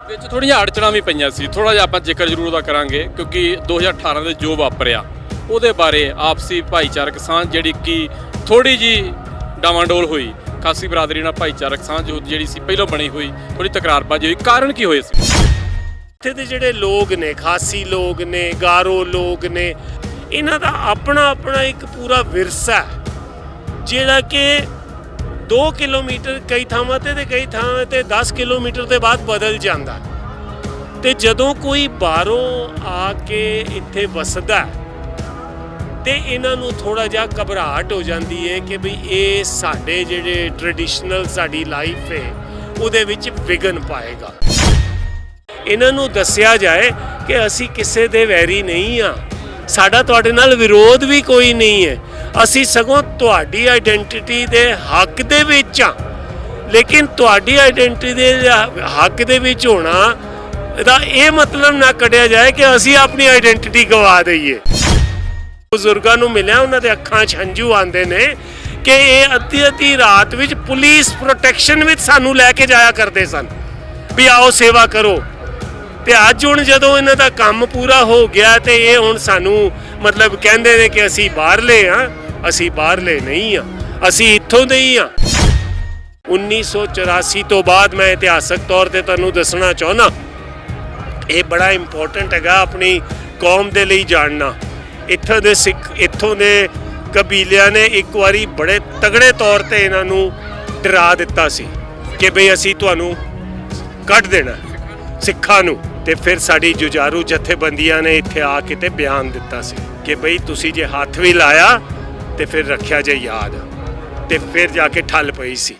ਵਿੱਚ ਥੋੜੀਆਂ ਅੜਚਣਾਂ ਵੀ ਪਈਆਂ ਸੀ। ਥੋੜਾ ਜਿਹਾ ਆਪਾਂ ਜ਼ਿਕਰ ਜ਼ਰੂਰ ਉਹਦਾ ਕਰਾਂਗੇ ਕਿਉਂਕਿ 2018 ਦੇ ਜੋ ਵਾਪਰਿਆ, ਉਹਦੇ ਬਾਰੇ ਆਪਸੀ ਭਾਈਚਾਰਕ ਸਾਂਝ ਜਿਹੜੀ ਕਿ ਥੋੜੀ ਜੀ ਡਾਵਾਂਡੋਲ ਹੋਈ। ਖਾਸੀ ਬਰਾਦਰੀ ਨਾਲ ਭਾਈਚਾਰਕ ਸਾਂਝ ਜਿਹੜੀ ਸੀ ਪਹਿਲਾਂ ਬਣੀ ਹੋਈ ਥੋੜੀ ਤਕਰਾਰਬਾਜ਼ੀ ਹੋਈ। ਕਾਰਨ ਕੀ ਹੋਇਆ ਸੀ? ਇੱਥੇ ਦੇ ਜਿਹੜੇ ਲੋਕ ਨੇ, ਖਾਸੀ ਲੋਕ ਨੇ, ਗਾਰੋ ਲੋਕ ਨੇ, ਇਹਨਾਂ ਦਾ ਆਪਣਾ ਆਪਣਾ ਇੱਕ ਪੂਰਾ ਵਿਰਸਾ ਜਿਹੜਾ ਕਿ 2 ਕਿਲੋਮੀਟਰ ਕਈ ਥਾਵਾਂ ਤੇ ਤੇ ਕਈ ਥਾਵਾਂ ਤੇ 10 ਕਿਲੋਮੀਟਰ ਦੇ ਬਾਅਦ ਬਦਲ ਜਾਂਦਾ। ਹੈ। ਤੇ ਜਦੋਂ ਕੋਈ ਬਾਹਰੋਂ ਆ ਕੇ ਇੱਥੇ ਵਸਦਾ ਹੈ, ਤੇ ਇਹਨਾਂ ਨੂੰ ਥੋੜਾ ਜਿਹਾ ਘਬਰਾਹਟ ਹੋ ਜਾਂਦੀ ਹੈ ਕਿ ਵੀ ਇਹ ਸਾਡੇ ਜਿਹੜੇ ਟ੍ਰੈਡੀਸ਼ਨਲ ਸਾਡੀ ਲਾਈਫ ਹੈ ਉਹਦੇ ਵਿੱਚ ਵਿਗਨ ਪਾਏਗਾ। ਇਹਨਾਂ ਨੂੰ ਦੱਸਿਆ ਜਾਏ ਕਿ ਅਸੀਂ ਕਿਸੇ ਦੇ ਵੈਰੀ ਨਹੀਂ ਆ ਸਾਡਾ ਤੁਹਾਡੇ ਨਾਲ ਵਿਰੋਧ ਵੀ ਕੋਈ ਨਹੀਂ ਹੈ। ਅਸੀਂ ਸਗੋਂ ਤੁਹਾਡੀ ਆਇਡੈਂਟੀਟੀ ਦੇ ਹੱਕ ਦੇ ਵਿੱਚ ਆ ਲੇਕਿਨ ਤੁਹਾਡੀ ਆਇਡੈਂਟੀਟੀ ਦੇ ਹੱਕ ਦੇ ਵਿੱਚ ਹੋਣਾ, ਇਹਦਾ ਇਹ ਮਤਲਬ ਨਾ ਕੱਢਿਆ ਜਾਏ ਕਿ ਅਸੀਂ ਆਪਣੀ ਆਇਡੈਂਟੀਟੀ ਗਵਾ ਦਈਏ। ਬਜ਼ੁਰਗਾਂ ਨੂੰ ਮਿਲਿਆ ਉਹਨਾਂ ਦੇ ਅੱਖਾਂ 'ਚ ਹੰਝੂ ਆਉਂਦੇ ਨੇ ਕਿ ਇਹ ਅੱਧੀ ਅੱਧੀ ਰਾਤ ਵਿੱਚ ਪੁਲਿਸ ਪ੍ਰੋਟੈਕਸ਼ਨ ਵਿੱਚ ਸਾਨੂੰ ਲੈ ਕੇ ਜਾਇਆ ਕਰਦੇ ਸਨ। ਵੀ ਆਓ ਸੇਵਾ ਕਰੋ। ਤੇ ਅੱਜ ਹੁਣ ਜਦੋਂ ਇਹਨਾਂ ਦਾ ਕੰਮ ਪੂਰਾ ਹੋ ਗਿਆ ਤੇ ਇਹ ਹੁਣ ਸਾਨੂੰ ਮਤਲਬ ਕਹਿੰਦੇ ਨੇ ਕਿ ਅਸੀਂ ਬਾਹਰਲੇ ਆ ਅਸੀਂ ਬਾਹਰਲੇ ਨਹੀਂ ਆ ਅਸੀਂ ਇੱਥੋਂ ਦੇ ਹੀ ਆ 1984 ਤੋਂ ਬਾਅਦ ਮੈਂ ਇਤਿਹਾਸਕ ਤੌਰ ਤੇ ਤੁਹਾਨੂੰ ਦੱਸਣਾ ਚਾਹੁੰਦਾ, ਇਹ ਬੜਾ ਇੰਪੋਰਟੈਂਟ ਹੈਗਾ ਆਪਣੀ ਕੌਮ ਦੇ ਲਈ ਜਾਣਨਾ। ਇੱਥੋਂ ਦੇ ਸਿੱਖ, ਇੱਥੋਂ ਦੇ ਕਬੀਲਿਆਂ ਨੇ ਇੱਕ ਵਾਰੀ ਬੜੇ ਤਗੜੇ ਤੌਰ ਤੇ ਇਹਨਾਂ ਨੂੰ ਡਰਾ ਦਿੱਤਾ ਸੀ ਕਿ ਭਈ ਅਸੀਂ ਤੁਹਾਨੂੰ ਕੱਢ ਦੇਣਾ, ਸਿੱਖਾਂ ਨੂੰ। ਤੇ ਫਿਰ ਸਾਡੀ ਜੁਝਾਰੂ ਜਥੇਬੰਦੀਆਂ ਨੇ ਇੱਥੇ ਆ ਕੇ ਤੇ ਬਿਆਨ ਦਿੱਤਾ ਸੀ ਕਿ ਬਈ ਤੁਸੀਂ ਜੇ ਹੱਥ ਵੀ ਲਾਇਆ ਤੇ ਫਿਰ ਰੱਖਿਆ ਜੇ ਯਾਦ ਤੇ ਫਿਰ ਜਾ ਕੇ ਠੱਲ ਪਈ ਸੀ।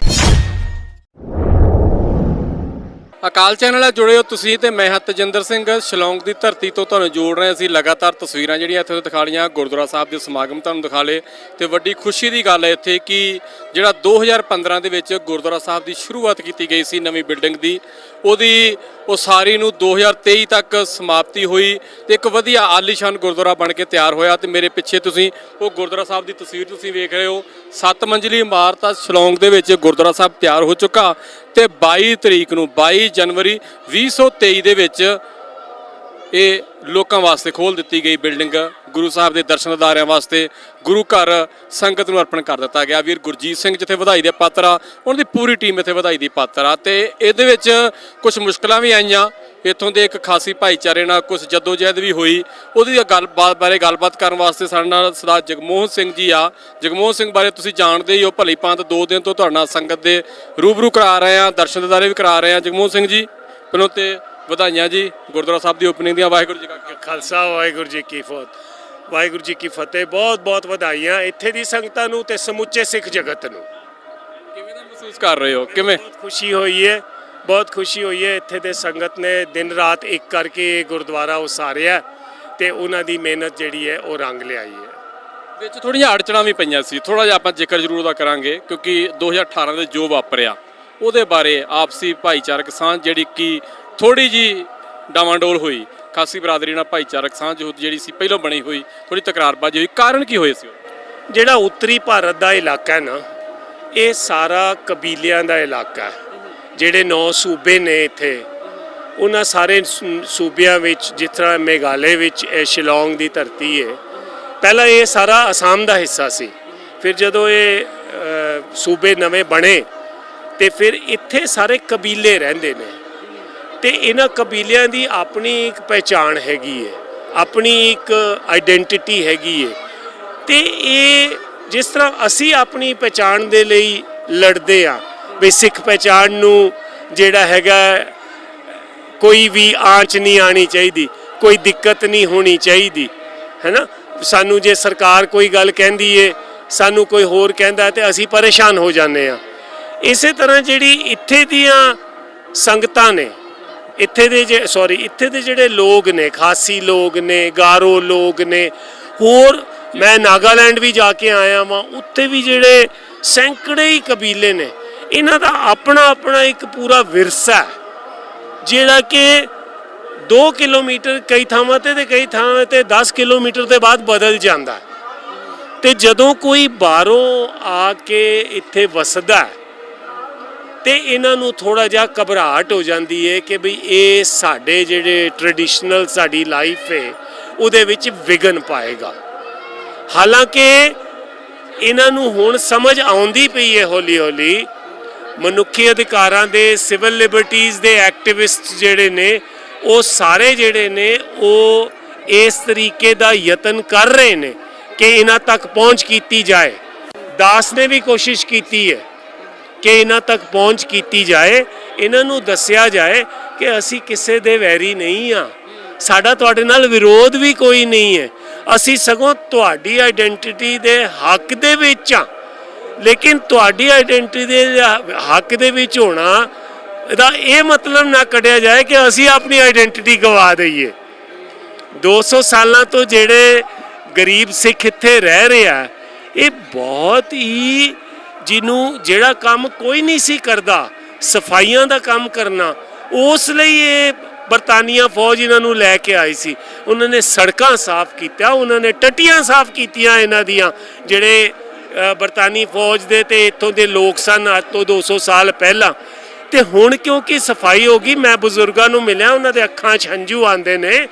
ਅਕਾਲ ਚੈਨਲ ਨਾਲ ਜੁੜੇ ਹੋ ਤੁਸੀਂ ਤੇ ਮੈਂ ਹਾਂ ਤਜਿੰਦਰ ਸਿੰਘ। ਸ਼ਿਲੌਂਗ ਦੀ ਧਰਤੀ ਤੋਂ ਤੁਹਾਨੂੰ ਜੋੜ ਰਹੇ ਅਸੀਂ ਲਗਾਤਾਰ ਤਸਵੀਰਾਂ ਜਿਹੜੀਆਂ ਇੱਥੇ ਦਿਖਾ ਲਈਆਂ ਗੁਰਦੁਆਰਾ ਸਾਹਿਬ ਦੇ ਸਮਾਗਮ ਤੁਹਾਨੂੰ ਦਿਖਾ ਲਏ ਤੇ ਵੱਡੀ ਖੁਸ਼ੀ ਦੀ ਗੱਲ ਹੈ ਇੱਥੇ ਕਿ ਜਿਹੜਾ 2015 ਦੇ ਵਿੱਚ ਗੁਰਦੁਆਰਾ ਸਾਹਿਬ ਦੀ ਸ਼ੁਰੂਆਤ ਕੀਤੀ ਗਈ ਸੀ ਨਵੀਂ ਬਿਲਡਿੰਗ ਦੀ। ਉਹਦੀ ਉਹ ਸਾਰੀ ਨੂੰ 2023 ਤੱਕ ਸਮਾਪਤੀ ਹੋਈ ਤੇ ਇੱਕ ਵਧੀਆ ਆਲੀਸ਼ਾਨ ਗੁਰਦੁਆਰਾ ਬਣ ਕੇ ਤਿਆਰ ਹੋਇਆ ਤੇ ਮੇਰੇ ਪਿੱਛੇ ਤੁਸੀਂ ਉਹ ਗੁਰਦੁਆਰਾ ਸਾਹਿਬ ਦੀ ਤਸਵੀਰ ਤੁਸੀਂ ਵੇਖ ਰਹੇ ਹੋ। ਸੱਤ ਮੰਜ਼ਲੀ ਇਮਾਰਤ ਆ ਸ਼ਿਲੌਂਗ ਦੇ ਵਿੱਚ ਗੁਰਦੁਆਰਾ ਸਾਹਿਬ ਤਿਆਰ ਹੋ ਚੁੱਕਾ ਤੇ 22 ਤਰੀਕ ਨੂੰ 22 ਜਨਵਰੀ 2023 ਦੇ ਵਿੱਚ ਇਹ ਲੋਕਾਂ ਵਾਸਤੇ ਖੋਲ ਦਿੱਤੀ ਗਈ ਬਿਲਡਿੰਗ। ਗੁਰੂ ਸਾਹਿਬ ਦੇ ਦਰਸ਼ਨ ਦਰਸ਼ਨਦਾਰਿਆਂ ਵਾਸਤੇ ਗੁਰੂ ਘਰ ਸੰਗਤ ਨੂੰ ਅਰਪਣ ਕਰ ਦਿੱਤਾ ਗਿਆ। ਵੀਰ ਗੁਰਜੀਤ ਸਿੰਘ ਜਿੱਥੇ ਵਧਾਈ ਦੇ ਪਾਤਰ ਆ, ਉਹਨਾਂ ਦੀ ਪੂਰੀ ਟੀਮ ਇੱਥੇ ਵਧਾਈ ਦੀ ਪਾਤਰ ਆ ਤੇ ਇਹਦੇ ਵਿੱਚ ਕੁਝ ਮੁਸ਼ਕਲਾਂ ਵੀ ਆਈਆਂ। ਇੱਥੋਂ ਦੇ ਇੱਕ ਖਾਸੀ ਭਾਈਚਾਰੇ ਨਾਲ ਕੁਝ ਜਦੋਜਹਿਦ ਵੀ ਹੋਈ। ਉਹਦੀ ਗੱਲਬਾਤ ਬਾਰੇ ਗੱਲਬਾਤ ਕਰਨ ਵਾਸਤੇ ਸਾਡੇ ਨਾਲ ਸਰਦਾਰ ਜਗਮੋਹਨ ਸਿੰਘ ਜੀ ਆ। ਜਗਮੋਹਨ ਸਿੰਘ ਬਾਰੇ ਤੁਸੀਂ ਜਾਣਦੇ ਹੀ ਹੋ, ਭਲੀ ਭਾਂਤ ਦੋ ਦਿਨ ਤੋਂ ਤੁਹਾਡੇ ਨਾਲ ਸੰਗਤ ਦੇ ਰੂਬਰੂ ਕਰਾ ਰਹੇ ਆ ਦਰਸ਼ਨ ਦਿਦਾਰੇ ਵੀ ਕਰਾ ਰਹੇ ਆ ਜਗਮੋਹਨ ਸਿੰਘ ਜੀ, ਪਹਿਲਾਂ ਤੇ ਵਧਾਈਆਂ ਜੀ ਗੁਰਦੁਆਰਾ ਸਾਹਿਬ ਦੀ ਓਪਨਿੰਗ ਦੀਆਂ। ਵਾਹਿਗੁਰੂ ਜੀ ਕਾ ਖਾਲਸਾ। ਖਾਲਸਾ, ਵਾਹਿਗੁਰੂ ਜੀ ਕੀ ਫਤਿਹ। ਵਾਹਿਗੁਰੂ ਜੀ ਕੀ ਫਤਿਹ। ਬਹੁਤ ਬਹੁਤ ਵਧਾਈਆਂ ਇੱਥੇ ਦੀ ਸੰਗਤਾਂ ਨੂੰ ਤੇ ਸਮੁੱਚੇ ਸਿੱਖ ਜਗਤ ਨੂੰ। ਕਿਵੇਂ ਦਾ ਮਹਿਸੂਸ ਕਰ ਰਹੇ ਹੋ? ਕਿਵੇਂ? ਬਹੁਤ ਖੁਸ਼ੀ ਹੋਈ ਹੈ ਬਹੁਤ ਖੁਸ਼ੀ ਹੋਈ ਹੈ ਇੱਥੇ ਦੇ ਸੰਗਤ ਨੇ ਦਿਨ ਰਾਤ ਇੱਕ ਕਰਕੇ ਇਹ ਗੁਰਦੁਆਰਾ ਉਸਾਰਿਆ ਤੇ ਉਹਨਾਂ ਦੀ ਮਿਹਨਤ ਜਿਹੜੀ ਹੈ ਉਹ ਰੰਗ ਲਿਆਈ ਹੈ ਵਿੱਚ ਥੋੜੀਆਂ ਅੜਚਣਾਂ ਵੀ ਪਈਆਂ ਸੀ। ਥੋੜਾ ਜਿਹਾ ਆਪਾਂ ਜ਼ਿਕਰ ਜ਼ਰੂਰ ਉਹਦਾ ਕਰਾਂਗੇ ਕਿਉਂਕਿ 2018 ਦੇ ਜੋ ਵਾਪਰਿਆ ਉਹਦੇ ਬਾਰੇ ਆਪਸੀ ਭਾਈਚਾਰਕ ਸਾਂਝ ਜਿਹੜੀ ਕਿ ਥੋੜੀ ਜੀ ਡਾਵਾਂਡੋਲ ਹੋਈ। ਖਾਸੀ ਬਰਾਦਰੀ ਨਾਲ ਭਾਈਚਾਰਕ ਸਾਂਝ ਜਿਹੜੀ ਸੀ ਪਹਿਲਾਂ ਬਣੀ ਹੋਈ ਥੋੜੀ ਤਕਰਾਰਬਾਜ਼ੀ ਹੋਈ। ਕਾਰਨ ਕੀ ਹੋਏ ਸੀ ਜਿਹੜਾ ਉੱਤਰੀ ਭਾਰਤ ਦਾ ਇਲਾਕਾ ਹੈ ਨਾ, ਇਹ ਸਾਰਾ ਕਬੀਲਿਆਂ ਦਾ ਇਲਾਕਾ ਹੈ। ਜਿਹੜੇ ਨੌ ਸੂਬੇ ਨੇ ਇੱਥੇ, ਉਹਨਾਂ ਸਾਰੇ ਸੂਬਿਆਂ ਵਿੱਚ, ਜਿਸ ਤਰ੍ਹਾਂ ਮੇਘਾਲੇ ਵਿੱਚ ਇਹ ਸ਼ਿਲੌਂਗ ਦੀ ਧਰਤੀ ਹੈ, ਪਹਿਲਾਂ ਇਹ ਸਾਰਾ ਅਸਾਮ ਦਾ ਹਿੱਸਾ ਸੀ। ਫਿਰ ਜਦੋਂ ਇਹ ਸੂਬੇ ਨਵੇਂ ਬਣੇ, ਤੇ ਫਿਰ ਇੱਥੇ ਸਾਰੇ ਕਬੀਲੇ ਰਹਿੰਦੇ ਨੇ। ਤੇ ਇਹਨਾਂ ਕਬੀਲਿਆਂ ਦੀ ਆਪਣੀ ਇੱਕ ਪਹਿਚਾਣ ਹੈਗੀ ਹੈ ਆਪਣੀ ਇੱਕ ਆਇਡੈਂਟੀਟੀ ਹੈਗੀ ਹੈ ਤੇ ਇਹ ਜਿਸ ਤਰ੍ਹਾਂ ਅਸੀਂ ਆਪਣੀ ਪਹਿਚਾਣ ਦੇ ਲਈ ਲੜਦੇ ਆ, ਵੀ ਸਿੱਖ ਪਹਿਚਾਣ ਨੂੰ ਜਿਹੜਾ ਹੈਗਾ, ਕੋਈ ਵੀ ਆਂਚ ਨਹੀਂ ਆਣੀ ਚਾਹੀਦੀ, ਕੋਈ ਦਿੱਕਤ ਨਹੀਂ ਹੋਣੀ ਚਾਹੀਦੀ, ਹੈਨਾ? ਸਾਨੂੰ ਜੇ ਸਰਕਾਰ ਕੋਈ ਗੱਲ ਕਹਿੰਦੀ ਏ, ਸਾਨੂੰ ਕੋਈ ਹੋਰ ਕਹਿੰਦਾ ਤੇ ਅਸੀਂ ਪਰੇਸ਼ਾਨ ਹੋ ਜਾਂਦੇ ਆ। ਇਸੇ ਤਰ੍ਹਾਂ ਜਿਹੜੀ ਇੱਥੇ ਦੀਆਂ ਸੰਗਤਾਂ ਨੇ ਇੱਥੇ ਦੇ ਜੇ ਸੌਰੀ ਇੱਥੇ ਦੇ ਜਿਹੜੇ ਲੋਕ ਨੇ, ਖਾਸੀ ਲੋਕ ਨੇ, ਗਾਰੋ ਲੋਕ ਨੇ, ਹੋਰ ਮੈਂ ਨਾਗਾਲੈਂਡ ਵੀ ਜਾ ਕੇ ਆਇਆ ਵਾਂ, ਉੱਥੇ ਵੀ ਜਿਹੜੇ ਸੈਂਕੜੇ ਹੀ ਕਬੀਲੇ ਨੇ, ਇਹਨਾਂ ਦਾ ਆਪਣਾ ਆਪਣਾ ਇੱਕ ਪੂਰਾ ਵਿਰਸਾ ਜਿਹੜਾ ਕਿ 2 ਕਿਲੋਮੀਟਰ ਕਈ ਥਾਵਾਂ ਤੇ ਤੇ ਕਈ ਥਾਵਾਂ ਤੇ 10 ਕਿਲੋਮੀਟਰ ਦੇ ਬਾਅਦ ਬਦਲ ਜਾਂਦਾ ਹੈ। ਤੇ ਜਦੋਂ ਕੋਈ ਬਾਹਰੋਂ ਆ ਕੇ ਇੱਥੇ ਵਸਦਾ ਤੇ ਇਹਨਾਂ ਨੂੰ ਥੋੜਾ ਜਿਹਾ ਘਬਰਾਹਟ ਹੋ ਜਾਂਦੀ ਹੈ ਕਿ ਵੀ ਇਹ ਸਾਡੇ ਜਿਹੜੇ ਟ੍ਰੈਡੀਸ਼ਨਲ ਸਾਡੀ ਲਾਈਫ ਹੈ ਉਹਦੇ ਵਿੱਚ ਵਿਗਨ ਪਾਏਗਾ। ਹਾਲਾਂਕਿ ਇਹਨਾਂ ਨੂੰ ਹੁਣ ਸਮਝ ਆਉਂਦੀ ਪਈ ਹੈ ਹੌਲੀ ਹੌਲੀ ਮਨੁੱਖੀ ਅਧਿਕਾਰਾਂ ਦੇ ਸਿਵਲ ਲਿਬਰਟੀਜ਼ ਦੇ ਐਕਟਿਵਿਸਟ ਜਿਹੜੇ ਨੇ, ਉਹ ਸਾਰੇ ਜਿਹੜੇ ਨੇ, ਉਹ ਇਸ ਤਰੀਕੇ ਦਾ ਯਤਨ ਕਰ ਰਹੇ ਨੇ ਕਿ ਇਹਨਾਂ ਤੱਕ ਪਹੁੰਚ ਕੀਤੀ ਜਾਏ। ਦਾਸ ਨੇ ਵੀ ਕੋਸ਼ਿਸ਼ ਕੀਤੀ ਹੈ ਕਿ ਇਹਨਾਂ ਤੱਕ ਪਹੁੰਚ ਕੀਤੀ ਜਾਏ, ਇਹਨਾਂ ਨੂੰ ਦੱਸਿਆ ਜਾਏ ਕਿ ਅਸੀਂ ਕਿਸੇ ਦੇ ਵੈਰੀ ਨਹੀਂ ਆ। ਸਾਡਾ ਤੁਹਾਡੇ ਨਾਲ ਵਿਰੋਧ ਵੀ ਕੋਈ ਨਹੀਂ ਹੈ। ਅਸੀਂ ਸਗੋਂ ਤੁਹਾਡੀ ਆਇਡੈਂਟੀਟੀ ਦੇ ਹੱਕ ਦੇ ਵਿੱਚ ਆ। ਲੇਕਿਨ ਤੁਹਾਡੀ ਆਇਡੈਂਟੀਟੀ ਦੇ ਹੱਕ ਦੇ ਵਿੱਚ ਹੋਣਾ, ਇਹਦਾ ਇਹ ਮਤਲਬ ਨਾ ਕੱਢਿਆ ਜਾਏ ਕਿ ਅਸੀਂ ਆਪਣੀ ਆਇਡੈਂਟੀਟੀ ਗਵਾ ਦਈਏ। 200 ਸਾਲਾਂ ਤੋਂ ਜਿਹੜੇ ਗਰੀਬ ਸਿੱਖ ਇੱਥੇ ਰਹਿ ਰਿਹਾ ਇਹ ਬਹੁਤ ਹੀ ਜਿਹਨੂੰ ਜਿਹੜਾ ਕੰਮ ਕੋਈ ਨਹੀਂ ਸੀ ਕਰਦਾ, ਸਫਾਈਆਂ ਦਾ ਕੰਮ ਕਰਨਾ, ਉਸ ਲਈ ਇਹ ਬਰਤਾਨੀਆ ਫੌਜ ਇਹਨਾਂ ਨੂੰ ਲੈ ਕੇ ਆਈ ਸੀ। ਉਹਨਾਂ ਨੇ ਸੜਕਾਂ ਸਾਫ਼ ਕੀਤੀਆਂ, ਉਹਨਾਂ ਨੇ ਟੱਟੀਆਂ ਸਾਫ਼ ਕੀਤੀਆਂ ਇਹਨਾਂ ਦੀਆਂ, ਜਿਹੜੇ ਬਰਤਾਨੀ ਫੌਜ ਦੇ ਤੇ ਇੱਥੋਂ ਦੇ ਲੋਕ ਸਨ ਅੱਜ ਤੋਂ 200 ਸਾਲ ਪਹਿਲਾਂ। ਤੇ ਹੁਣ ਕਿਉਂਕਿ ਸਫ਼ਾਈ ਹੋ ਗਈ, ਮੈਂ ਬਜ਼ੁਰਗਾਂ ਨੂੰ ਮਿਲਿਆ, ਉਹਨਾਂ ਦੇ ਅੱਖਾਂ 'ਚ ਹੰਝੂ ਆਉਂਦੇ ਨੇ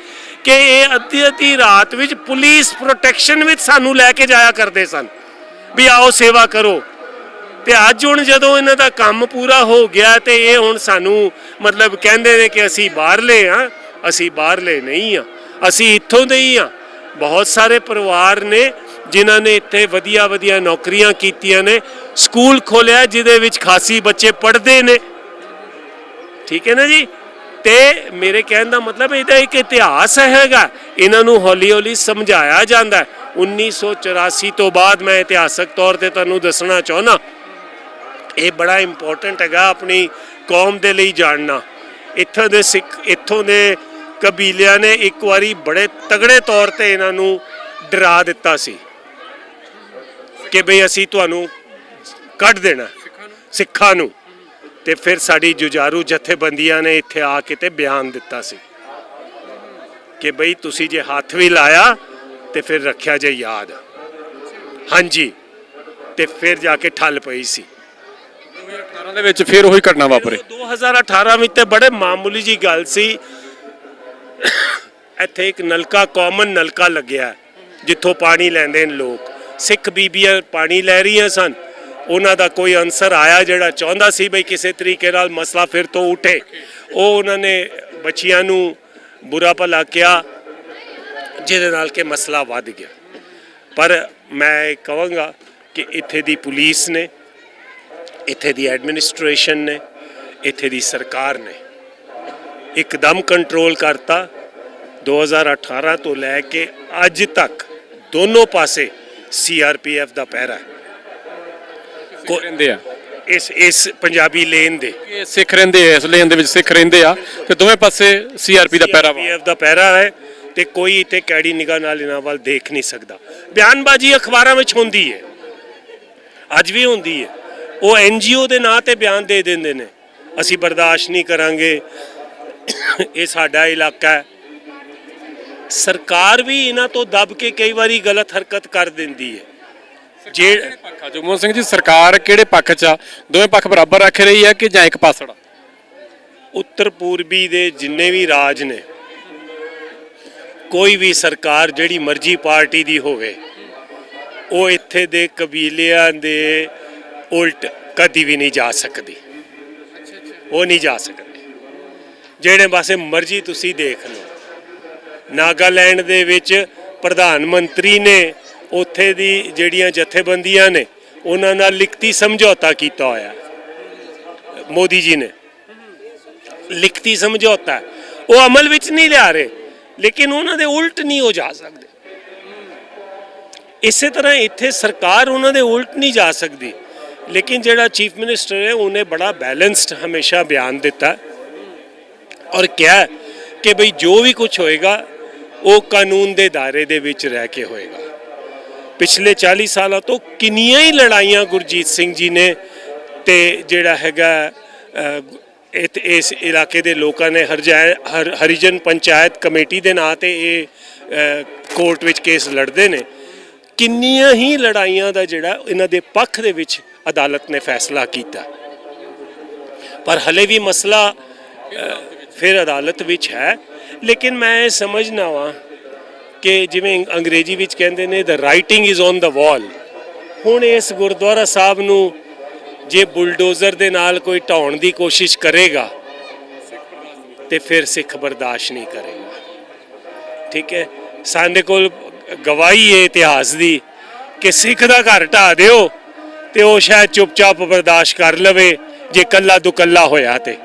ਕਿ ਇਹ ਅੱਧੀ ਅੱਧੀ ਰਾਤ ਵਿੱਚ ਪੁਲਿਸ ਪ੍ਰੋਟੈਕਸ਼ਨ ਵਿੱਚ ਸਾਨੂੰ ਲੈ ਕੇ ਜਾਇਆ ਕਰਦੇ ਸਨ। ਵੀ ਆਓ ਸੇਵਾ ਕਰੋ। ਤੇ ਅੱਜ ਹੁਣ ਜਦੋਂ ਇਹਨਾਂ ਦਾ ਕੰਮ ਪੂਰਾ ਹੋ ਗਿਆ ਤੇ ਇਹ ਹੁਣ ਸਾਨੂੰ ਮਤਲਬ ਕਹਿੰਦੇ ਨੇ ਕਿ ਅਸੀਂ ਬਾਹਰਲੇ ਆ, ਅਸੀਂ ਬਾਹਰਲੇ ਨਹੀਂ ਆ। ਅਸੀਂ ਇੱਥੋਂ ਦੇ ਹੀ ਆ। ਬਹੁਤ ਸਾਰੇ ਪਰਿਵਾਰ ਨੇ ਜਿਨ੍ਹਾਂ ਨੇ ਇੱਥੇ ਵਧੀਆ ਵਧੀਆ ਨੌਕਰੀਆਂ ਕੀਤੀਆਂ ਨੇ। ਸਕੂਲ ਖੋਲਿਆ ਜਿਹਦੇ ਵਿੱਚ ਖਾਸੀ ਬੱਚੇ ਪੜ੍ਹਦੇ ਨੇ। ਠੀਕ ਹੈ ਨਾ ਜੀ? ਤੇ ਮੇਰੇ ਕਹਿਣ ਦਾ ਮਤਲਬ ਇਹਦਾ ਇੱਕ ਇਤਿਹਾਸ ਹੈਗਾ। ਇਹਨਾਂ ਨੂੰ ਹੌਲੀ ਹੌਲੀ ਸਮਝਾਇਆ ਜਾਂਦਾ। ਹੈ। 1984 ਤੋਂ ਬਾਅਦ ਮੈਂ ਇਤਿਹਾਸਕ ਤੌਰ ਤੇ ਤੁਹਾਨੂੰ ਦੱਸਣਾ ਚਾਹੁੰਦਾ। ਇਹ ਬੜਾ ਇੰਪੋਰਟੈਂਟ ਹੈਗਾ ਆਪਣੀ ਕੌਮ ਦੇ ਲਈ ਜਾਣਨਾ। ਇੱਥੋਂ ਦੇ ਸਿੱਖ ਇੱਥੋਂ ਦੇ ਕਬੀਲਿਆਂ ਨੇ ਇੱਕ ਵਾਰੀ ਬੜੇ ਤਗੜੇ ਤੌਰ ਤੇ ਇਹਨਾਂ ਨੂੰ ਡਰਾ ਦਿੱਤਾ ਸੀ ਕਿ ਬਈ ਅਸੀਂ ਤੁਹਾਨੂੰ ਕੱਢ ਦੇਣਾ ਸਿੱਖਾਂ ਨੂੰ। ਤੇ ਫਿਰ ਸਾਡੀ ਜੁਝਾਰੂ ਜਥੇਬੰਦੀਆਂ ਨੇ ਇੱਥੇ ਆ ਕੇ ਤੇ ਬਿਆਨ ਦਿੱਤਾ ਸੀ ਕਿ ਬਈ ਤੁਸੀਂ ਜੇ ਹੱਥ ਵੀ ਲਾਇਆ ਤੇ ਫਿਰ ਰੱਖਿਆ ਜੇ ਯਾਦ। ਹਾਂਜੀ। ਤੇ ਫਿਰ ਜਾ ਕੇ ਠੱਲ ਪਈ ਸੀ। 2018 ਦੇ ਵਿੱਚ ਫਿਰ ਉਹੀ ਘਟਨਾ ਵਾਪਰੀ। 2018 ਵਿੱਚ ਤੇ ਬੜੇ ਮਾਮੂਲੀ ਜੀ ਗੱਲ ਸੀ। ਇੱਥੇ ਇੱਕ ਨਲਕਾ ਕਾਮਨ ਨਲਕਾ ਲੱਗਿਆ ਜਿੱਥੋਂ ਪਾਣੀ ਲੈਂਦੇ ਨੇ ਲੋਕ। ਸਿੱਖ ਬੀਬੀਆਂ ਪਾਣੀ ਲੈ ਰਹੀਆਂ ਸਨ। ਉਹਨਾਂ ਦਾ ਕੋਈ ਅਨਸਰ ਆਇਆ ਜਿਹੜਾ ਚਾਹੁੰਦਾ ਸੀ ਬਈ ਕਿਸੇ ਤਰੀਕੇ ਨਾਲ ਮਸਲਾ ਫਿਰ ਤੋਂ ਉਠੇ। ਉਹ ਉਹਨਾਂ ਨੇ ਬੱਚੀਆਂ ਨੂੰ ਬੁਰਾ ਭਲਾ ਕਿਹਾ ਜਿਹਦੇ ਨਾਲ ਕਿ ਮਸਲਾ ਵੱਧ ਗਿਆ। ਪਰ ਮੈਂ ਕਹਾਂਗਾ ਕਿ ਇੱਥੇ ਦੀ ਪੁਲਿਸ ਨੇ ਇੱਥੇ ਦੀ ਐਡਮਿਨਿਸਟ੍ਰੇਸ਼ਨ ਨੇ ਇੱਥੇ ਦੀ ਸਰਕਾਰ ਨੇ ਇੱਕਦਮ ਕੰਟਰੋਲ ਕਰਤਾ। 2018 ਤੋਂ ਲੈ ਕੇ ਅੱਜ ਤੱਕ ਦੋਨੋਂ ਪਾਸੇ ਸੀਆਰਪੀਐਫ ਦਾ ਪਹਿਰਾ। ਕੋ ਰਹਿੰਦੇ ਆ। ਇਸ ਇਸ ਪੰਜਾਬੀ ਲੇਨ ਦੇ। ਇਹ ਸਿੱਖ ਰਹਿੰਦੇ ਆ ਇਸ ਲੇਨ ਦੇ ਵਿੱਚ ਸਿੱਖ ਰਹਿੰਦੇ ਆ ਤੇ ਦੋਵੇਂ ਪਾਸੇ ਸੀਆਰਪੀ ਦਾ ਪਹਿਰਾ ਵਾ। ਸੀਆਰਪੀਐਫ ਦਾ ਪਹਿਰਾ ਹੈ ਤੇ ਕੋਈ ਇੱਥੇ ਕੈੜੀ ਨਿਗਾਹ ਨਾਲ ਇਹਨਾਂ ਵੱਲ ਦੇਖ ਨਹੀਂ ਸਕਦਾ। ਬਿਆਨਬਾਜ਼ੀ ਅਖਬਾਰਾਂ ਵਿੱਚ ਹੁੰਦੀ ਹੈ। ਅੱਜ ਵੀ ਹੁੰਦੀ ਹੈ। ਉਹ ਐਨਜੀਓ ਦੇ ਨਾਂ ਤੇ ਬਿਆਨ ਦੇ ਦਿੰਦੇ ਨੇ। ਅਸੀਂ ਬਰਦਾਸ਼ਤ ਨਹੀਂ ਕਰਾਂਗੇ। ਇਹ ਸਾਡਾ ਇਲਾਕਾ ਹੈ। ਸਰਕਾਰ ਵੀ ਇਹਨਾਂ ਤੋਂ ਦਬ ਕੇ ਕਈ ਵਾਰੀ ਗਲਤ ਹਰਕਤ ਕਰ ਦਿੰਦੀ ਹੈ। ਜੇ ਪੱਖ ਜਗਮੋਹਨ ਸਿੰਘ ਜੀ ਸਰਕਾਰ ਕਿਹੜੇ ਪੱਖ 'ਚ ਆ? ਦੋਵੇਂ ਪੱਖ ਬਰਾਬਰ ਰੱਖ ਰਹੀ ਹੈ ਕਿ ਜਾਂ ਇੱਕ ਪਾਸੜ ਉੱਤਰ ਪੂਰਬੀ ਦੇ ਜਿੰਨੇ ਵੀ ਰਾਜ ਨੇ ਕੋਈ ਵੀ ਸਰਕਾਰ ਜਿਹੜੀ ਮਰਜ਼ੀ ਪਾਰਟੀ ਦੀ ਹੋਵੇ ਉਹ ਇੱਥੇ ਦੇ ਕਬੀਲਿਆਂ ਦੇ ਉਲਟ ਕਦੀ ਵੀ ਨਹੀਂ ਜਾ ਸਕਦੀ। ਉਹ ਨਹੀਂ ਜਾ ਸਕਦੀ। ਜਿਹੜੇ ਪਾਸੇ ਮਰਜ਼ੀ ਤੁਸੀਂ ਦੇਖ ਲਓ। ਨਾਗਾਲੈਂਡ ਦੇ ਵਿੱਚ ਪ੍ਰਧਾਨ ਮੰਤਰੀ ਨੇ ਉੱਥੇ ਦੀ ਜਿਹੜੀਆਂ ਜਥੇਬੰਦੀਆਂ ਨੇ, ਉਹਨਾਂ ਨਾਲ ਲਿਖਤੀ ਸਮਝੌਤਾ ਕੀਤਾ ਹੋਇਆ। ਮੋਦੀ ਜੀ ਨੇ। ਲਿਖਤੀ ਸਮਝੌਤਾ। ਉਹ ਅਮਲ ਵਿੱਚ ਨਹੀਂ ਲਿਆ ਰਹੇ, ਲੇਕਿਨ ਉਹਨਾਂ ਦੇ ਉਲਟ ਨਹੀਂ ਹੋ ਜਾ ਸਕਦੇ। ਇਸੇ ਤਰ੍ਹਾਂ ਇੱਥੇ ਸਰਕਾਰ ਉਹਨਾਂ ਦੇ ਉਲਟ ਨਹੀਂ ਜਾ ਸਕਦੀ। ਲੇਕਿਨ ਜਿਹੜਾ ਚੀਫ ਮਿਨਿਸਟਰ ਹੈ ਉਹਨੇ ਬੜਾ ਬੈਲੈਂਸਡ ਹਮੇਸ਼ਾ ਬਿਆਨ ਦਿੱਤਾ ਔਰ ਕਿਹਾ ਕਿ ਭਈ ਜੋ ਵੀ ਕੁਝ ਹੋਏਗਾ ਉਹ ਕਾਨੂੰਨ ਦੇ ਦਾਇਰੇ ਦੇ ਵਿੱਚ ਰਹਿ ਕੇ ਹੋਏਗਾ। ਪਿਛਲੇ 40 ਸਾਲਾਂ ਤੋਂ ਕਿੰਨੀਆਂ ਹੀ ਲੜਾਈਆਂ ਗੁਰਜੀਤ ਸਿੰਘ ਜੀ ਨੇ ਤੇ ਜਿਹੜਾ ਹੈਗਾ ਅਹ, ਇਸ ਇਲਾਕੇ ਦੇ ਲੋਕਾਂ ਨੇ ਹਰਜੈ ਹਰ ਹਰੀਜਨ ਪੰਚਾਇਤ ਕਮੇਟੀ ਦੇ ਨਾਂ ਤੇ ਇਹ ਕੋਰਟ ਵਿੱਚ ਕੇਸ ਲੜਦੇ ਨੇ। ਕਿੰਨੀਆਂ ਹੀ ਲੜਾਈਆਂ ਦਾ ਜਿਹੜਾ ਇਹਨਾਂ ਦੇ ਪੱਖ ਦੇ ਵਿੱਚ ਅਦਾਲਤ ਨੇ ਫੈਸਲਾ ਕੀਤਾ। ਪਰ ਹਲੇ ਵੀ ਮਸਲਾ ਫਿਰ ਅਦਾਲਤ ਵਿੱਚ ਹੈ। ਲੇਕਿਨ ਮੈਂ ਇਹ ਸਮਝਣਾ ਵਾਂ ਕਿ ਜਿਵੇਂ ਅੰਗਰੇਜ਼ੀ ਵਿੱਚ ਕਹਿੰਦੇ ਨੇ the writing is on the wall ਹੁਣ ਇਸ ਗੁਰਦੁਆਰਾ ਸਾਹਿਬ ਨੂੰ ਜੇ ਬੁਲਡੋਜ਼ਰ ਦੇ ਨਾਲ ਕੋਈ ਢਾਉਣ ਦੀ ਕੋਸ਼ਿਸ਼ ਕਰੇਗਾ, ਤੇ ਫਿਰ ਸਿੱਖ ਬਰਦਾਸ਼ਤ ਨਹੀਂ ਕਰੇਗਾ। ਠੀਕ ਹੈ? ਸਾਡੇ ਕੋਲ ਗਵਾਹੀ ਹੈ ਇਤਿਹਾਸ ਦੀ ਕਿ ਸਿੱਖ ਦਾ ਘਰ ਢਾ ਦਿਓ। ਤੇ ਉਹ ਸ਼ਾਇਦ ਚੁੱਪਚਾਪ ਬਰਦਾਸ਼ਤ ਕਰ ਲਵੇ, ਜੇ ਕੱਲਾ ਦੁਕੱਲਾ ਹੋਇਆ ਤੇ।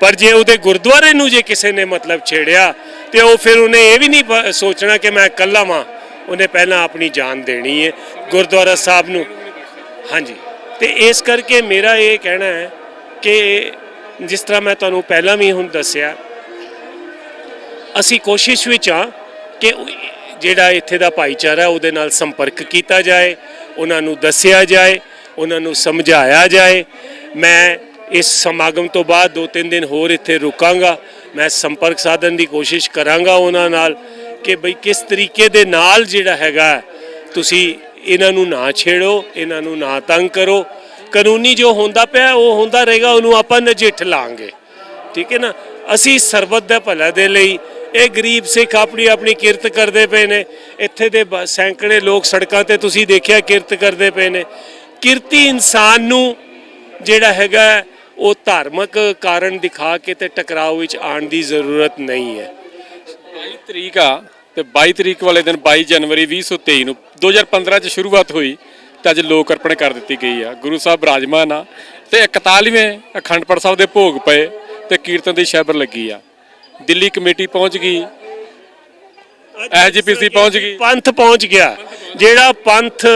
ਪਰ ਜੇ ਉਹਦੇ ਗੁਰਦੁਆਰੇ ਨੂੰ ਜੇ ਕਿਸੇ ਨੇ ਮਤਲਬ ਛੇੜਿਆ, ਤੇ ਉਹ ਫਿਰ ਉਹਨੇ ਇਹ ਵੀ ਨਹੀਂ ਪ- ਸੋਚਣਾ ਕਿ ਮੈਂ ਕੱਲਾ ਵਾਂ। ਉਹਨੇ ਪਹਿਲਾਂ ਆਪਣੀ ਜਾਨ ਦੇਣੀ ਹੈ ਗੁਰਦੁਆਰਾ ਸਾਹਿਬ ਨੂੰ। ਹਾਂਜੀ। ਤੇ ਇਸ ਕਰਕੇ ਮੇਰਾ ਇਹ ਕਹਿਣਾ ਹੈ ਕਿ ਜਿਸ ਤਰ੍ਹਾਂ ਮੈਂ ਤੁਹਾਨੂੰ ਪਹਿਲਾਂ ਵੀ ਹੁਣ ਦੱਸਿਆ, ਅਸੀਂ ਕੋਸ਼ਿਸ਼ ਵਿੱਚ ਆ ਕਿ ਜਿਹੜਾ ਇੱਥੇ ਦਾ ਭਾਈਚਾਰਾ ਉਹਦੇ ਨਾਲ ਸੰਪਰਕ ਕੀਤਾ ਜਾਏ, ਉਹਨਾਂ ਨੂੰ ਦੱਸਿਆ ਜਾਏ। ਉਹਨਾਂ ਨੂੰ ਸਮਝਾਇਆ ਜਾਏ। ਮੈਂ ਇਸ ਸਮਾਗਮ ਤੋਂ ਬਾਅਦ ਦੋ ਤਿੰਨ ਦਿਨ ਹੋਰ ਇੱਥੇ ਰੁਕਾਂਗਾ। ਮੈਂ ਸੰਪਰਕ ਸਾਧਨ ਦੀ ਕੋਸ਼ਿਸ਼ ਕਰਾਂਗਾ ਉਹਨਾਂ ਨਾਲ ਕਿ ਬਈ ਕਿਸ ਤਰੀਕੇ ਦੇ ਨਾਲ ਜਿਹੜਾ ਹੈਗਾ, ਤੁਸੀਂ ਇਹਨਾਂ ਨੂੰ ਨਾ ਛੇੜੋ, ਇਹਨਾਂ ਨੂੰ ਨਾ ਤੰਗ ਕਰੋ। ਕਾਨੂੰਨੀ ਜੋ ਹੁੰਦਾ ਪਿਆ, ਉਹ ਹੁੰਦਾ ਰਹੇਗਾ, ਉਹਨੂੰ ਆਪਾਂ ਨਜਿੱਠ ਲਾਂਗੇ। ਠੀਕ ਹੈ ਨਾ? ਅਸੀਂ ਸਰਬੱਤ ਦੇ ਭਲਾ ਦੇ ਲਈ ਇਹ ਗਰੀਬ ਸਿੱਖ ਆਪਣੀ ਆਪਣੀ ਕਿਰਤ ਕਰਦੇ ਪਏ ਨੇ। ਇੱਥੇ ਦੇ ਸੈਂਕੜੇ ਲੋਕ ਸੜਕਾਂ ਤੇ ਤੁਸੀਂ ਦੇਖਿਆ ਕਿਰਤ ਕਰਦੇ ਪਏ ਨੇ। ਕਿਰਤੀ ਇਨਸਾਨ ਨੂੰ ਜਿਹੜਾ ਹੈਗਾ ਉਹ ਧਾਰਮਿਕ ਕਾਰਨ ਦਿਖਾ ਕੇ ਤੇ ਟਕਰਾਓ ਵਿੱਚ ਆਉਣ ਦੀ ਜ਼ਰੂਰਤ ਨਹੀਂ ਹੈ। 22 ਤਰੀਕ ਆ ਤੇ 22 ਤਰੀਕ ਵਾਲੇ ਦਿਨ 22 ਜਨਵਰੀ 2023 ਨੂੰ 2015 ਚ ਸ਼ੁਰੂਆਤ ਹੋਈ ਤੇ ਅੱਜ ਲੋਕ ਅਰਪਣ ਕਰ ਦਿੱਤੀ ਗਈ ਆ। ਗੁਰੂ ਸਾਹਿਬ ਬਿਰਾਜਮਾਨ ਆ ਤੇ 41ਵੇਂ ਅਖੰਡ ਪਾਠ ਸਾਹਿਬ ਦੇ ਭੋਗ ਪਏ ਤੇ ਕੀਰਤਨ ਦੀ ਸ਼ੈਬਰ ਲੱਗੀ ਆ। ਦਿੱਲੀ ਕਮੇਟੀ ਪਹੁੰਚ ਗਈ। ਐਸਜੀਪੀਸੀ ਪਹੁੰਚ ਗਈ। ਪੰਥ ਪਹੁੰਚ ਗਿਆ। ਜਿਹੜਾ ਪੰਥ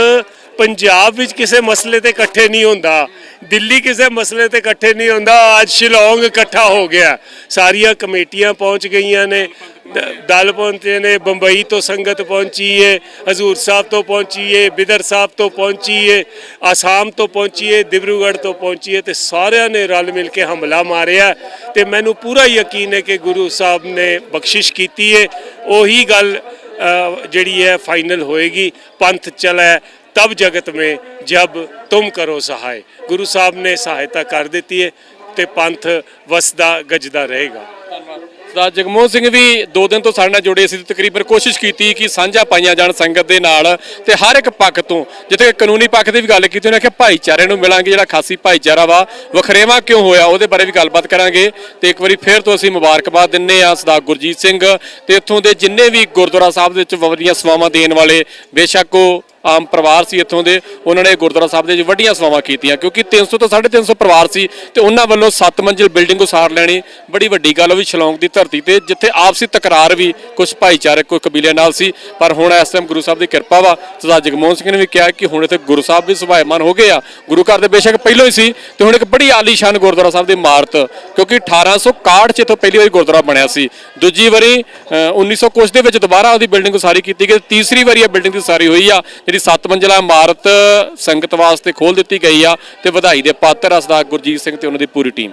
ਪੰਜਾਬ ਵਿੱਚ ਕਿਸੇ ਮਸਲੇ ਤੇ ਇਕੱਠੇ ਨਹੀਂ ਹੁੰਦਾ, ਦਿੱਲੀ ਕਿਸੇ ਮਸਲੇ ਤੇ ਇਕੱਠੇ ਨਹੀਂ ਹੁੰਦਾ, ਅੱਜ ਸ਼ਿਲੌਂਗ ਇਕੱਠਾ ਹੋ ਗਿਆ। ਸਾਰੀਆਂ ਕਮੇਟੀਆਂ ਪਹੁੰਚ ਗਈਆਂ ਨੇ ਦਲ ਪਹੁੰਚੇ ਨੇ, ਬੰਬਈ ਤੋਂ ਸੰਗਤ ਪਹੁੰਚੀ ਏ, ਹਜ਼ੂਰ ਸਾਹਿਬ ਤੋਂ ਪਹੁੰਚੀ ਏ, ਬਿਦਰ ਸਾਹਿਬ ਤੋਂ ਪਹੁੰਚੀ ਏ ਆਸਾਮ ਤੋਂ ਪਹੁੰਚੀ ਏ, ਦਿਬਰੂਗੜ੍ਹ ਤੋਂ ਪਹੁੰਚੀ ਏ, ਤੇ ਸਾਰਿਆਂ ਨੇ ਰਲ ਮਿਲ ਕੇ ਹਮਲਾ ਮਾਰਿਆ। ਤੇ ਮੈਨੂੰ ਪੂਰਾ ਯਕੀਨ ਹੈ ਕਿ ਗੁਰੂ ਸਾਹਿਬ ਨੇ ਬਖਸ਼ਿਸ਼ ਕੀਤੀ ਏ। ਉਹੀ ਗੱਲ ਜਿਹੜੀ ਹੈ ਫਾਈਨਲ ਹੋਏਗੀ। ਪੰਥ ਚਲਾ ਤਬ ਜਗਤ में जब तुम करो सहाय गुरु साहब ने सहायता कर देती है ਤੇ ਪੰਥ ਵਸਦਾ ਗੱਜਦਾ ਰਹੇਗਾ ਸਰਦਾਰ ਜਗਮੋਹਨ ਸਿੰਘ ਵੀ ਦੋ ਦਿਨ ਤੋਂ ਸਾਡੇ ਨਾਲ ਜੁੜੇ ਸੀ ਤੇ ਤਕਰੀਬਨ ਕੋਸ਼ਿਸ਼ ਕੀਤੀ ਕਿ ਸਾਂਝਾ ਪਾਈਆਂ ਜਾਣ ਸੰਗਤ ਦੇ ਨਾਲ ਤੇ ਹਰ ਇੱਕ ਪੱਖ ਤੋਂ ਜਿੱਥੇ ਕਾਨੂੰਨੀ ਪੱਖ ਦੀ ਵੀ ਗੱਲ ਕੀਤੀ ਉਹਨੇ ਕਿਹਾ ਭਾਈਚਾਰੇ ਨੂੰ ਮਿਲਾਂਗੇ ਜਿਹੜਾ ਖਾਸੀ ਭਾਈਚਾਰਾ ਵਾ ਵਖਰੇਵਾ ਕਿਉਂ ਹੋਇਆ ਉਹਦੇ ਬਾਰੇ ਵੀ ਗੱਲਬਾਤ ਕਰਾਂਗੇ ਤੇ ਇੱਕ ਵਾਰੀ ਫੇਰ ਤੋਂ ਅਸੀਂ ਮੁਬਾਰਕਬਾਦ ਦਿੰਨੇ ਆ ਸਰਦਾਰ ਗੁਰਜੀਤ ਸਿੰਘ ਤੇ ਇੱਥੋਂ ਦੇ ਜਿੰਨੇ ਵੀ ਗੁਰਦੁਆਰਾ ਸਾਹਿਬ ਦੇ ਵਿੱਚ ਵੱਡੀਆਂ ਸੇਵਾਵਾਂ ਦੇਣ ਵਾਲੇ ਬੇਸ਼ੱਕ ਉਹ ਆਮ ਪਰਿਵਾਰ ਸੀ ਇੱਥੋਂ ਦੇ ਉਹਨਾਂ ਨੇ ਗੁਰਦੁਆਰਾ ਸਾਹਿਬ ਦੇ ਵਿੱਚ ਵੱਡੀਆਂ ਸੇਵਾਵਾਂ ਕੀਤੀਆਂ ਕਿਉਂਕਿ 300 ਤੋਂ 350 ਪਰਿਵਾਰ ਸੀ ਤੇ ਉਹਨਾਂ ਵੱਲੋਂ 7 ਮੰਜ਼ਿਲ ਬਿਲਡਿੰਗ ਉਸਾਰ ਲੈਣੀ ਬੜੀ ਵੱਡੀ ਗੱਲ ਉਹ ਵੀ ਸ਼ਿਲੌਂਗ ਦੀ ਧਰਤੀ ਤੇ ਜਿੱਥੇ ਆਪਸੀ ਤਕਰਾਰ ਵੀ ਕੁਝ ਭਾਈਚਾਰਕ ਕੋਈ ਕਬੀਲੇ ਨਾਲ ਸੀ ਪਰ ਹੁਣ ਇਸ ਟਾਈਮ ਗੁਰੂ ਸਾਹਿਬ ਦੀ ਕਿਰਪਾ ਵਾ। ਸਰਦਾਰ ਜਗਮੋਹਨ ਸਿੰਘ ਨੇ ਵੀ ਕਿਹਾ ਕਿ ਹੁਣ ਇੱਥੇ ਗੁਰੂ ਸਾਹਿਬ ਵੀ ਸੁਭਾਇਮਾਨ ਹੋ ਗਏ ਆ। ਗੁਰੂ ਘਰ ਦੇ ਬੇਸ਼ੱਕ ਪਹਿਲਾਂ ਹੀ ਸੀ ਤੇ ਹੁਣ ਇੱਕ ਬੜੀ ਆਲੀਸ਼ਾਨ ਗੁਰਦੁਆਰਾ ਸਾਹਿਬ ਦੀ ਇਮਾਰਤ ਕਿਉਂਕਿ 1861 ਚ ਇੱਥੋਂ ਪਹਿਲੀ ਵਾਰੀ ਗੁਰਦੁਆਰਾ ਬਣਿਆ ਸੀ। ਦੂਜੀ ਵਾਰੀ ਅ, 1900 ਕੁਛ ਦੇ ਵਿੱਚ ਦੁਬਾਰਾ ਉਹਦੀ ਬਿਲਡਿੰਗ ਉਸਾਰੀ ਕੀਤੀ ਗਈ ਤੀਸਰੀ ਵਾਰੀ ਇਹ ਬਿਲਡਿੰਗ ਦੀ ਉਸਾਰੀ ਹੋਈ ਆ ਜਿਹੜੀ 7 ਮੰਜ਼ਿਲਾ ਇਮਾਰਤ ਸੰਗਤ ਵਾਸਤੇ ਖੋਲ ਦਿੱਤੀ ਗਈ ਆ ਤੇ ਵਧਾਈ ਦੇ ਪਾਤਰ ਆ ਸਰਦਾਰ ਗੁਰਜੀਤ ਸਿੰਘ ਤੇ ਉਹਨਾਂ ਦੀ ਪੂਰੀ ਟੀਮ।